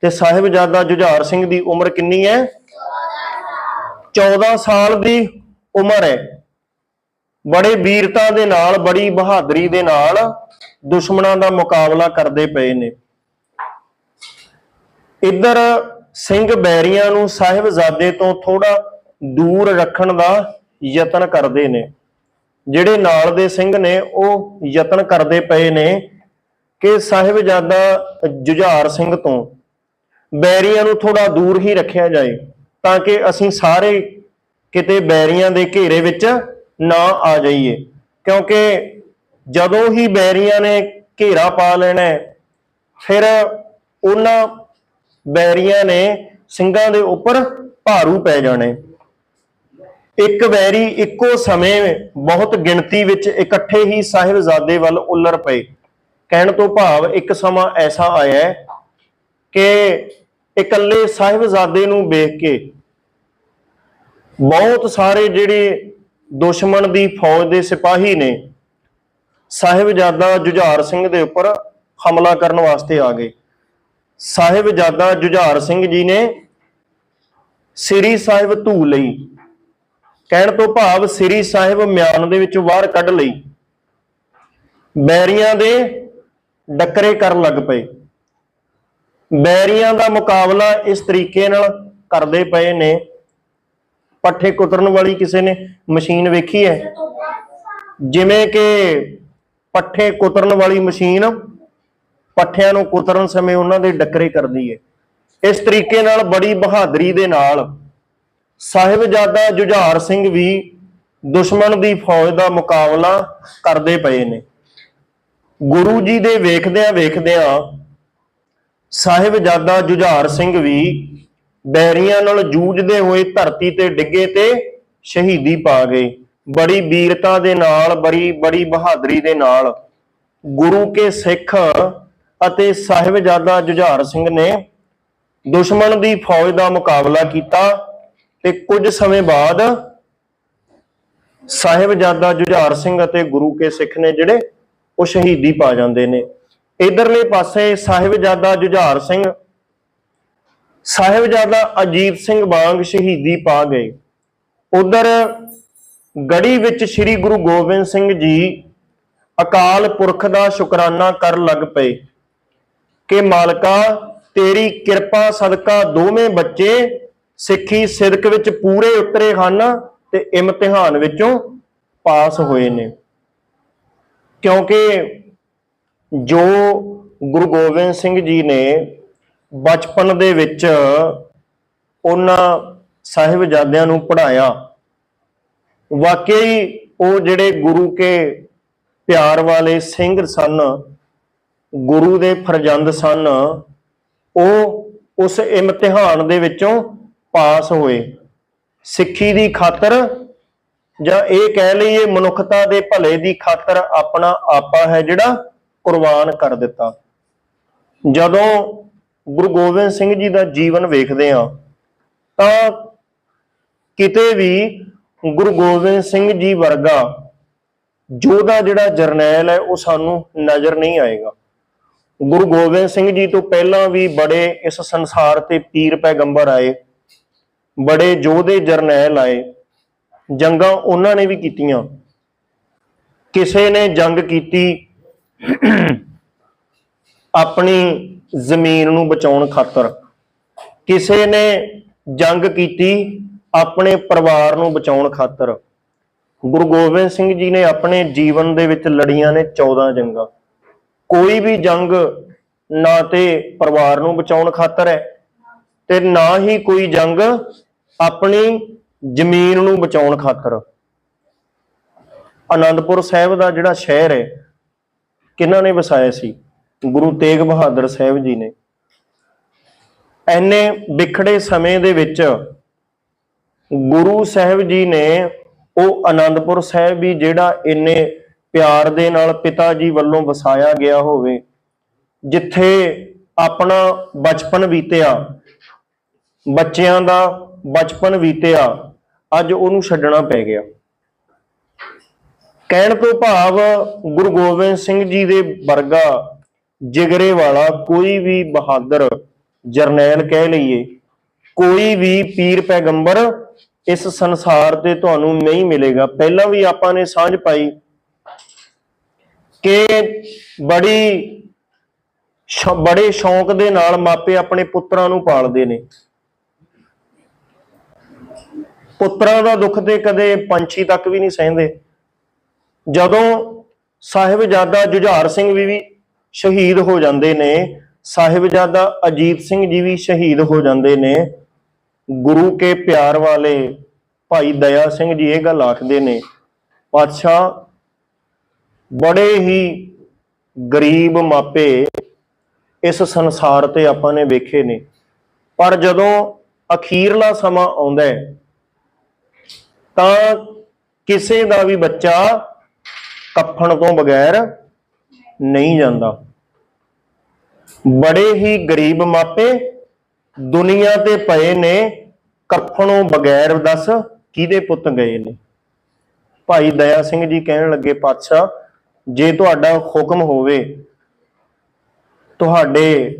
ਤੇ ਸਾਹਿਬਜ਼ਾਦਾ ਜੁਝਾਰ ਸਿੰਘ ਦੀ ਉਮਰ ਕਿੰਨੀ ਹੈ? 14 ਸਾਲ ਦੀ ਉਮਰ ਹੈ। ਬੜੇ ਵੀਰਤਾ ਦੇ ਨਾਲ, ਬੜੀ ਬਹਾਦਰੀ ਦੇ ਨਾਲ ਦੁਸ਼ਮਣਾਂ ਦਾ ਮੁਕਾਬਲਾ ਕਰਦੇ ਪਏ ਨੇ। ਇੱਧਰ ਸਿੰਘ ਬੈਰੀਆਂ ਨੂੰ ਸਾਹਿਬਜ਼ਾਦੇ ਤੋਂ ਥੋੜਾ ਦੂਰ ਰੱਖਣ ਦਾ ਯਤਨ ਕਰਦੇ ਨੇ। ਜਿਹੜੇ ਨਾਲ ਦੇ ਸਿੰਘ ਨੇ, ਉਹ ਯਤਨ ਕਰਦੇ ਪਏ ਨੇ ਕਿ ਸਾਹਿਬਜ਼ਾਦਾ ਜੁਝਾਰ ਸਿੰਘ ਤੋਂ ਬੈਰੀਆਂ ਨੂੰ ਥੋੜਾ ਦੂਰ ਹੀ ਰੱਖਿਆ ਜਾਏ, ਤਾਂ ਕਿ ਅਸੀਂ ਸਾਰੇ ਕਿਤੇ ਬੈਰੀਆਂ ਦੇ ਘੇਰੇ ਵਿੱਚ ਨਾ ਆ ਜਾਈਏ। ਕਿਉਂਕਿ ਜਦੋਂ ਹੀ ਬੈਰੀਆਂ ਨੇ ਘੇਰਾ ਪਾ ਲੈਣਾ ਫਿਰ ਉਹਨਾਂ ਬੈਰੀਆਂ ਨੇ ਸਿੰਘਾਂ ਦੇ ਉੱਪਰ ਭਾਰੂ ਪੈ ਜਾਣੇ। ਇੱਕ ਵੈਰੀ ਇੱਕੋ ਸਮੇਂ ਬਹੁਤ ਗਿਣਤੀ ਵਿੱਚ ਇਕੱਠੇ ਹੀ ਸਾਹਿਬਜ਼ਾਦੇ ਵੱਲ ਉੱਲਰ ਪਏ। ਕਹਿਣ ਤੋਂ ਭਾਵ ਇੱਕ ਸਮਾਂ ਐਸਾ ਆਇਆ ਕਿ ਇਕੱਲੇ ਸਾਹਿਬਜ਼ਾਦੇ ਨੂੰ ਵੇਖ ਕੇ ਬਹੁਤ ਸਾਰੇ ਜਿਹੜੇ ਦੁਸ਼ਮਣ ਦੀ ਫੌਜ ਦੇ ਸਿਪਾਹੀ ਨੇ ਸਾਹਿਬਜ਼ਾਦਾ ਜੁਝਾਰ ਸਿੰਘ ਦੇ ਉੱਪਰ ਹਮਲਾ ਕਰਨ ਵਾਸਤੇ ਆ ਗਏ। ਸਾਹਿਬਜ਼ਾਦਾ ਜੁਝਾਰ ਸਿੰਘ ਜੀ ਨੇ ਸ੍ਰੀ ਸਾਹਿਬ ਧੂ ਲਈ ਕਹਿਣ ਤੋਂ ਭਾਵ ਸ੍ਰੀ ਸਾਹਿਬ ਮਿਆਨ ਦੇ ਵਿੱਚੋਂ ਬਾਹਰ ਕੱਢ ਲਈ। ਬੈਰੀਆਂ ਦੇ ਡੱਕਰੇ ਕਰਨ ਲੱਗ ਪਏ। ਬੈਰੀਆਂ ਦਾ ਮੁਕਾਬਲਾ ਇਸ ਤਰੀਕੇ ਨਾਲ ਕਰਦੇ ਪਏ ਨੇ। ਪੱਠੇ ਕੁਤਰਨ ਵਾਲੀ ਕਿਸੇ ਨੇ ਮਸ਼ੀਨ ਵੇਖੀ ਹੈ? ਜਿਵੇਂ ਕਿ ਪੱਠੇ ਕੁਤਰਨ ਵਾਲੀ ਮਸ਼ੀਨ ਪੱਠਿਆਂ ਨੂੰ ਕੁਤਰਨ ਸਮੇਂ ਉਹਨਾਂ ਦੇ ਡੱਕਰੇ ਕਰਦੀ ਹੈ। ਇਸ ਤਰੀਕੇ ਨਾਲ ਬੜੀ ਬਹਾਦਰੀ ਦੇ ਨਾਲ ਸਾਹਿਬਜ਼ਾਦਾ ਜੁਝਾਰ ਸਿੰਘ ਵੀ ਦੁਸ਼ਮਣ ਦੀ ਫੌਜ ਦਾ ਮੁਕਾਬਲਾ ਕਰਦੇ ਪਏ ਨੇ। ਗੁਰੂ ਜੀ ਦੇ ਵੇਖਦਿਆਂ ਵੇਖਦਿਆਂ ਸਾਹਿਬਜ਼ਾਦਾ ਜੁਝਾਰ ਸਿੰਘ ਵੀ ਬੈਰੀਆਂ ਨਾਲ ਜੂਝਦੇ ਹੋਏ ਧਰਤੀ ਤੇ ਡਿੱਗੇ ਤੇ ਸ਼ਹੀਦੀ ਪਾ ਗਏ। ਬੜੀ ਵੀਰਤਾ ਦੇ ਨਾਲ, ਬੜੀ ਬੜੀ ਬਹਾਦਰੀ ਦੇ ਨਾਲ ਗੁਰੂ ਕੇ ਸਿੱਖ ਅਤੇ ਸਾਹਿਬਜ਼ਾਦਾ ਜੁਝਾਰ ਸਿੰਘ ਨੇ ਦੁਸ਼ਮਣ ਦੀ ਫੌਜ ਦਾ ਮੁਕਾਬਲਾ ਕੀਤਾ। ਤੇ ਕੁਝ ਸਮੇਂ ਬਾਅਦ ਸਾਹਿਬਜ਼ਾਦਾ ਜੁਝਾਰ ਸਿੰਘ ਅਤੇ ਗੁਰੂ ਕੇ ਸਿੱਖ ਨੇ ਜਿਹੜੇ ਉਹ ਸ਼ਹੀਦੀ ਪਾ ਜਾਂਦੇ ਨੇ। ਇਧਰਲੇ ਪਾਸੇ ਸਾਹਿਬਜ਼ਾਦਾ ਜੁਝਾਰ ਸਿੰਘ, ਸਾਹਿਬਜ਼ਾਦਾ ਅਜੀਤ ਸਿੰਘ ਵਾਂਗ ਸ਼ਹੀਦੀ ਪਾ ਗਏ। ਉਧਰ ਗੜੀ ਵਿੱਚ ਸ੍ਰੀ ਗੁਰੂ ਗੋਬਿੰਦ ਸਿੰਘ ਜੀ ਅਕਾਲ ਪੁਰਖ ਦਾ ਸ਼ੁਕਰਾਨਾ ਕਰਨ ਲੱਗ ਪਏ ਕਿ ਮਾਲਕਾ ਤੇਰੀ ਕਿਰਪਾ ਸਦਕਾ ਦੋਵੇਂ ਬੱਚੇ ਸਿੱਖੀ ਸਿਦਕ ਵਿੱਚ ਪੂਰੇ ਉਤਰੇ ਹਨ ਤੇ ਇਮਤਿਹਾਨ ਵਿੱਚੋਂ ਪਾਸ ਹੋਏ ਨੇ। ਕਿਉਂਕਿ ਜੋ ਗੁਰੂ ਗੋਬਿੰਦ ਸਿੰਘ ਜੀ ਨੇ ਬਚਪਨ ਦੇ ਵਿੱਚ ਉਹਨਾਂ ਸਾਹਿਬਜ਼ਾਦਿਆਂ ਨੂੰ ਪੜਾਇਆ ਵਾਕਈ ਉਹ ਜਿਹੜੇ ਗੁਰੂ ਕੇ ਪਿਆਰ ਵਾਲੇ ਸਿੰਘ ਸਨ, ਗੁਰੂ ਦੇ ਫਰਜ਼ੰਦ ਸਨ, ਉਹ ਉਸ ਇਮਤਿਹਾਨ ਦੇ ਵਿੱਚੋਂ ਪਾਸ ਹੋਏ। ਸਿੱਖੀ ਦੀ ਖਾਤਰ ਜਾਂ ਇਹ ਕਹਿ ਲਈਏ ਮਨੁੱਖਤਾ ਦੇ ਭਲੇ ਦੀ ਖਾਤਰ ਆਪਣਾ ਆਪਾ ਹੈ ਜਿਹੜਾ ਕੁਰਬਾਨ ਕਰ ਦਿੱਤਾ। ਜਦੋਂ ਗੁਰੂ ਗੋਬਿੰਦ ਸਿੰਘ ਜੀ ਦਾ ਜੀਵਨ ਵੇਖਦੇ ਆ ਤਾਂ ਕਿਤੇ ਵੀ ਗੁਰੂ ਗੋਬਿੰਦ ਸਿੰਘ ਜੀ ਵਰਗਾ ਯੋਧਾ ਜਿਹੜਾ ਜਰਨੈਲ ਹੈ, ਉਹ ਸਾਨੂੰ ਨਜ਼ਰ ਨਹੀਂ ਆਏਗਾ। ਗੁਰੂ ਗੋਬਿੰਦ ਸਿੰਘ ਜੀ ਤੋਂ ਪਹਿਲਾਂ ਵੀ ਬੜੇ ਇਸ ਸੰਸਾਰ ਤੇ ਪੀਰ ਪੈਗੰਬਰ ਆਏ। ਬੜੇ ਜੋਧੇ ਜਰਨੈਲ ਆਏ, ਜੰਗਾਂ ਉਹਨਾਂ ਨੇ ਵੀ ਕੀਤੀਆਂ। ਕਿਸੇ ਨੇ ਜੰਗ ਕੀਤੀ, ਆਪਣੀ ਜ਼ਮੀਨ ਨੂੰ ਬਚਾਉਣ ਖਾਤਰ। ਕਿਸੇ ਨੇ ਜੰਗ ਕੀਤੀ, ਆਪਣੇ ਪਰਿਵਾਰ ਨੂੰ ਬਚਾਉਣ ਖਾਤਰ। ਗੁਰੂ ਗੋਬਿੰਦ ਸਿੰਘ ਜੀ ਨੇ ਆਪਣੇ ਜੀਵਨ ਦੇ ਵਿੱਚ ਲੜੀਆਂ ਨੇ 14 ਜੰਗਾਂ। ਕੋਈ ਵੀ ਜੰਗ ਨਾ ਤੇ ਪਰਿਵਾਰ ਨੂੰ ਬਚਾਉਣ ਖਾਤਰ ਹੈ ਤੇ ਨਾ ਹੀ ਕੋਈ ਜੰਗ ਆਪਣੀ ਜ਼ਮੀਨ ਨੂੰ ਬਚਾਉਣ ਖਾਤਰ। ਆਨੰਦਪੁਰ ਸਾਹਿਬ ਦਾ ਜਿਹੜਾ ਸ਼ਹਿਰ ਹੈ ਕਿਹਨਾਂ ਨੇ ਵਸਾਇਆ ਸੀ? ਗੁਰੂ ਤੇਗ ਬਹਾਦਰ ਸਾਹਿਬ ਜੀ ਨੇ। ਐਨੇ ਵਿਖੜੇ ਸਮੇਂ ਦੇ ਵਿੱਚ ਗੁਰੂ ਸਾਹਿਬ ਜੀ ਨੇ ਉਹ ਆਨੰਦਪੁਰ ਸਾਹਿਬ ਵੀ ਜਿਹੜਾ ਇੰਨੇ ਪਿਆਰ ਦੇ ਨਾਲ ਪਿਤਾ ਜੀ ਵੱਲੋਂ ਵਸਾਇਆ ਗਿਆ ਹੋਵੇ, ਜਿੱਥੇ ਆਪਣਾ ਬਚਪਨ ਬੀਤਿਆ, ਬੱਚਿਆਂ ਦਾ ਬਚਪਨ ਬੀਤਿਆ, ਅੱਜ ਉਹਨੂੰ ਛੱਡਣਾ ਪੈ ਗਿਆ। ਕਹਿਣ ਤੋਂ ਭਾਵ ਗੁਰੂ ਗੋਬਿੰਦ ਸਿੰਘ ਜੀ ਦੇ ਵਰਗਾ ਜਿਗਰੇ ਵਾਲਾ ਕੋਈ ਵੀ ਬਹਾਦਰ ਜਰਨੈਲ ਕਹਿ ਲਈਏ, ਕੋਈ ਵੀ ਪੀਰ ਪੈਗੰਬਰ ਇਸ ਸੰਸਾਰ ਤੇ ਤੁਹਾਨੂੰ ਨਹੀਂ ਮਿਲੇਗਾ। ਪਹਿਲਾਂ ਵੀ ਆਪਾਂ ਨੇ ਸਾਂਝ ਪਾਈ ਕਿ ਬੜੀ ਬੜੇ ਸ਼ੌਂਕ ਦੇ ਨਾਲ ਮਾਪੇ ਆਪਣੇ ਪੁੱਤਰਾਂ ਨੂੰ ਪਾਲਦੇ ਨੇ। ਪੁੱਤਰਾਂ ਦਾ ਦੁੱਖ ਤੇ ਕਦੇ ਪੰਛੀ ਤੱਕ ਵੀ ਨਹੀਂ ਸਹਿੰਦੇ। ਜਦੋਂ ਸਾਹਿਬਜ਼ਾਦਾ ਜੁਝਾਰ ਸਿੰਘ ਵੀ ਵੀ ਸ਼ਹੀਦ ਹੋ ਜਾਂਦੇ ਨੇ, ਸਾਹਿਬਜ਼ਾਦਾ ਅਜੀਤ ਸਿੰਘ ਜੀ ਵੀ ਸ਼ਹੀਦ ਹੋ ਜਾਂਦੇ ਨੇ, ਗੁਰੂ ਕੇ ਪਿਆਰ ਵਾਲੇ ਭਾਈ ਦਇਆ ਸਿੰਘ ਜੀ ਇਹ ਗੱਲ ਆਖਦੇ ਨੇ, ਪਾਤਸ਼ਾਹ, ਬੜੇ ਹੀ ਗਰੀਬ ਮਾਪੇ ਇਸ ਸੰਸਾਰ ਤੇ ਆਪਾਂ ਨੇ ਵੇਖੇ ਨੇ। ਪਰ ਜਦੋਂ ਅਖੀਰਲਾ ਸਮਾਂ ਆਉਂਦਾ ਹੈ ਤਾਂ ਕਿਸੇ ਦਾ ਵੀ ਬੱਚਾ ਕਫਨ ਤੋਂ ਬਗੈਰ ਨਹੀਂ ਜਾਂਦਾ। ਬੜੇ ਹੀ ਗਰੀਬ ਮਾਪੇ ਦੁਨੀਆ ਤੇ ਪਏ ਨੇ ਕਫਨੋਂ ਬਗੈਰ ਦੱਸ ਕਿਹਦੇ ਪੁੱਤ ਗਏ ਨੇ। ਭਾਈ ਦਇਆ ਸਿੰਘ ਜੀ ਕਹਿਣ ਲੱਗੇ, ਪਾਤਸ਼ਾਹ, ਜੇ ਤੁਹਾਡਾ ਹੁਕਮ ਹੋਵੇ, ਤੁਹਾਡੇ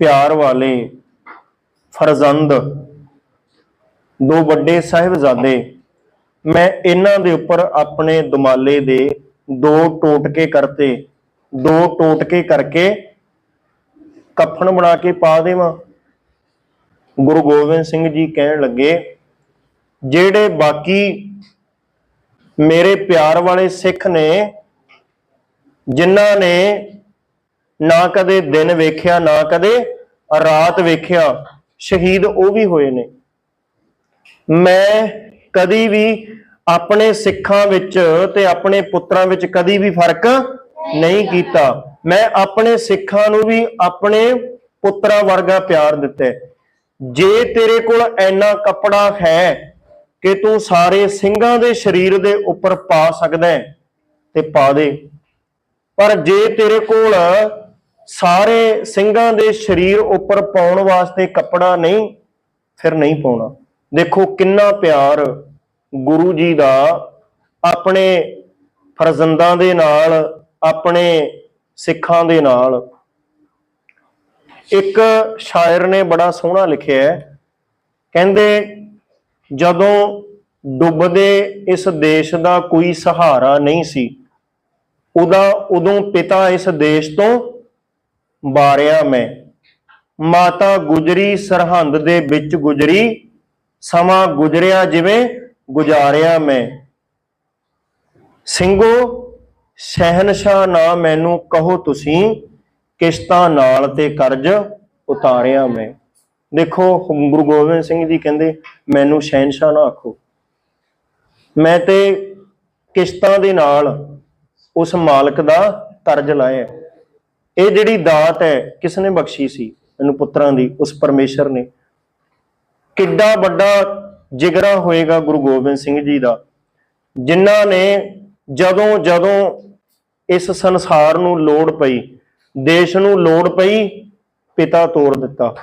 ਪਿਆਰ ਵਾਲੇ ਫਰਜ਼ੰਦ ਦੋ ਵੱਡੇ ਸਾਹਿਬਜ਼ਾਦੇ, ਮੈਂ ਇਹਨਾਂ ਦੇ ਉੱਪਰ ਆਪਣੇ ਦੁਮਾਲੇ ਦੇ ਦੋ ਟੋਟਕੇ ਕਰਤੇ, ਦੋ ਟੋਟਕੇ ਕਰਕੇ ਕਫਨ ਬਣਾ ਕੇ ਪਾ ਦੇਵਾਂ। ਗੁਰੂ ਗੋਬਿੰਦ ਸਿੰਘ ਜੀ ਕਹਿਣ ਲੱਗੇ, ਜਿਹੜੇ ਬਾਕੀ ਮੇਰੇ ਪਿਆਰ ਵਾਲੇ ਸਿੱਖ ਨੇ, ਜਿਨ੍ਹਾਂ ਨੇ ਨਾ ਕਦੇ ਦਿਨ ਵੇਖਿਆ, ਨਾ ਕਦੇ ਰਾਤ ਵੇਖਿਆ, ਸ਼ਹੀਦ ਉਹ ਵੀ ਹੋਏ ਨੇ। ਮੈਂ ਕਦੀ ਵੀ ਆਪਣੇ ਸਿੱਖਾਂ ਵਿੱਚ ਤੇ ਆਪਣੇ ਪੁੱਤਰਾਂ ਵਿੱਚ ਕਦੀ ਵੀ ਫ਼ਰਕ ਨਹੀਂ ਕੀਤਾ। ਮੈਂ ਆਪਣੇ ਸਿੱਖਾਂ ਨੂੰ ਵੀ ਆਪਣੇ ਪੁੱਤਰਾਂ ਵਰਗਾ ਪਿਆਰ ਦਿੱਤਾ। ਜੇ ਤੇਰੇ ਕੋਲ ਐਨਾ ਕੱਪੜਾ ਹੈ ਕਿ ਤੂੰ ਸਾਰੇ ਸਿੰਘਾਂ ਦੇ ਸਰੀਰ ਦੇ ਉੱਪਰ ਪਾ ਸਕਦਾ ਹੈ ਤੇ ਪਾ ਦੇ। ਪਰ ਜੇ ਤੇਰੇ ਕੋਲ ਸਾਰੇ ਸਿੰਘਾਂ ਦੇ ਸਰੀਰ ਉੱਪਰ ਪਾਉਣ ਵਾਸਤੇ ਕੱਪੜਾ ਨਹੀਂ, ਫਿਰ ਨਹੀਂ ਪਾਉਣਾ। ਦੇਖੋ ਕਿੰਨਾ ਪਿਆਰ ਗੁਰੂ ਜੀ ਦਾ ਆਪਣੇ ਫਰਜ਼ੰਦਾਂ ਦੇ ਨਾਲ, ਆਪਣੇ ਸਿੱਖਾਂ ਦੇ ਨਾਲ। ਇੱਕ ਸ਼ਾਇਰ ਨੇ ਬੜਾ ਸੋਹਣਾ ਲਿਖਿਆ ਹੈ। ਕਹਿੰਦੇ, ਜਦੋਂ ਡੁੱਬਦੇ ਇਸ ਦੇਸ਼ ਦਾ ਕੋਈ ਸਹਾਰਾ ਨਹੀਂ ਸੀ, ਉਹਦਾ ਉਦੋਂ ਪਿਤਾ ਇਸ ਦੇਸ਼ ਤੋਂ ਬਾਰਿਆ ਮੈਂ। ਮਾਤਾ ਗੁਜਰੀ ਸਰਹੰਦ ਦੇ ਵਿੱਚ ਗੁਜਰੀ ਸਮਾਂ ਗੁਜ਼ਰਿਆ ਜਿਵੇਂ ਗੁਜ਼ਾਰਿਆ ਮੈਂ। ਸਿੰਘੋ ਸਹਿਨਸ਼ਾ ਨਾ ਮੈਨੂੰ ਕਹੋ ਤੁਸੀਂ, ਕਿਸ਼ਤਾਂ ਨਾਲ ਤੇ ਕਰਜ਼ ਉਤਾਰਿਆ ਮੈਂ। ਦੇਖੋ, ਗੁਰੂ ਗੋਬਿੰਦ ਸਿੰਘ ਜੀ ਕਹਿੰਦੇ, ਮੈਨੂੰ ਸਹਿਨਸ਼ਾ ਨਾ ਆਖੋ। ਮੈਂ ਤੇ ਕਿਸ਼ਤਾਂ ਦੇ ਨਾਲ ਉਸ ਮਾਲਕ ਦਾ ਕਰਜ਼ ਲਾਇਆ। ਇਹ ਜਿਹੜੀ ਦਾਤ ਹੈ ਕਿਸ ਨੇ ਬਖਸ਼ੀ ਸੀ? ਮੈਨੂੰ ਪੁੱਤਰਾਂ ਦੀ, ਉਸ ਪਰਮੇਸ਼ਰ ਨੇ। ਕਿੱਡਾ ਵੱਡਾ ਜਿਗਰਾ ਹੋਏਗਾ ਗੁਰੂ ਗੋਬਿੰਦ ਸਿੰਘ ਜੀ ਦਾ, ਜਿਨ੍ਹਾਂ ਨੇ ਜਦੋਂ ਜਦੋਂ ਇਸ ਸੰਸਾਰ ਨੂੰ ਲੋੜ ਪਈ, ਦੇਸ਼ ਨੂੰ ਲੋੜ ਪਈ, ਪਿਤਾ ਤੋੜ ਦਿੱਤਾ।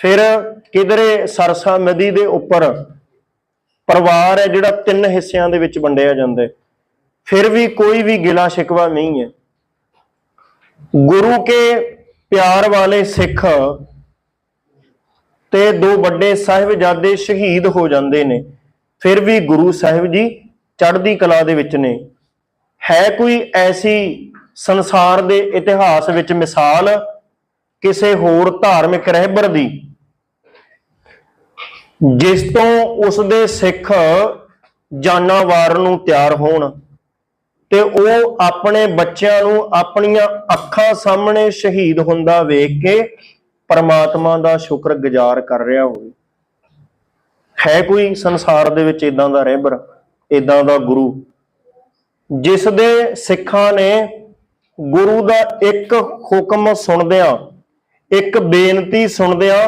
ਫਿਰ ਕਿਧਰੇ ਸਰਸਾ ਨਦੀ ਦੇ ਉੱਪਰ ਪਰਿਵਾਰ ਹੈ ਜਿਹੜਾ ਤਿੰਨ ਹਿੱਸਿਆਂ ਦੇ ਵਿੱਚ ਵੰਡਿਆ ਜਾਂਦਾ ਹੈ। ਫਿਰ ਵੀ ਕੋਈ ਵੀ ਗਿਲਾ ਸ਼ਿਕਵਾ ਨਹੀਂ ਹੈ। ਗੁਰੂ ਕੇ ਪਿਆਰ ਵਾਲੇ ਸਿੱਖ ਤੇ ਦੋ ਵੱਡੇ ਸਾਹਿਬਜ਼ਾਦੇ ਸ਼ਹੀਦ ਹੋ ਜਾਂਦੇ ਨੇ। ਫਿਰ ਵੀ ਗੁਰੂ ਸਾਹਿਬ ਜੀ ਚੜ੍ਹਦੀ ਕਲਾ ਦੇ ਵਿੱਚ ਨੇ। ਹੈ ਕੋਈ ਐਸੀ ਸੰਸਾਰ ਦੇ ਇਤਿਹਾਸ ਵਿੱਚ ਮਿਸਾਲ ਕਿਸੇ ਹੋਰ ਧਾਰਮਿਕ ਰਹਿਬਰ ਦੀ? ਜਿਸ ਤੋਂ ਉਸ ਦੇ ਸਿੱਖ ਜਾਨਾਂ ਵਾਰਨ ਨੂੰ ਤਿਆਰ ਹੋਣ ਤੇ ਉਹ ਆਪਣੇ ਬੱਚਿਆਂ ਨੂੰ ਆਪਣੀਆਂ ਅੱਖਾਂ ਸਾਹਮਣੇ ਸ਼ਹੀਦ ਹੁੰਦਾ ਵੇਖ ਕੇ ਪਰਮਾਤਮਾ ਦਾ ਸ਼ੁਕਰ ਗੁਜ਼ਾਰ ਕਰ ਰਿਹਾ ਹੋਵੇ। ਹੈ ਕੋਈ ਸੰਸਾਰ ਦੇ ਵਿੱਚ ਇਦਾਂ ਦਾ ਰਹਿਬਰ ਇਦਾਂ ਦਾ ਗੁਰੂ, ਜਿਸ ਦੇ ਸਿੱਖਾਂ ਨੇ ਗੁਰੂ ਦਾ ਇੱਕ ਹੁਕਮ ਸੁਣਦਿਆਂ, ਇੱਕ ਬੇਨਤੀ ਸੁਣਦਿਆਂ